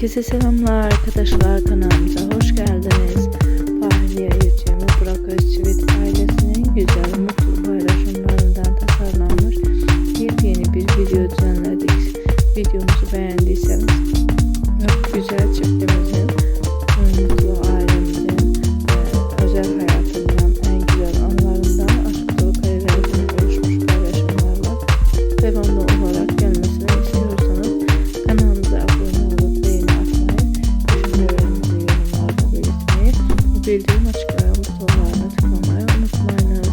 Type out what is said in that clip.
Herkese selamlar arkadaşlar kanalımıza hoş geldiniz. Fahriye YouTube Burak Özçivit ailesinin güzel mutlu paylaşımlarından tasarlanmış yepyeni bir video düzenledik. Videomuzu beğendiyseniz çok güzel çektim. bildirim açık aramız dolanlar mind unutmayınız.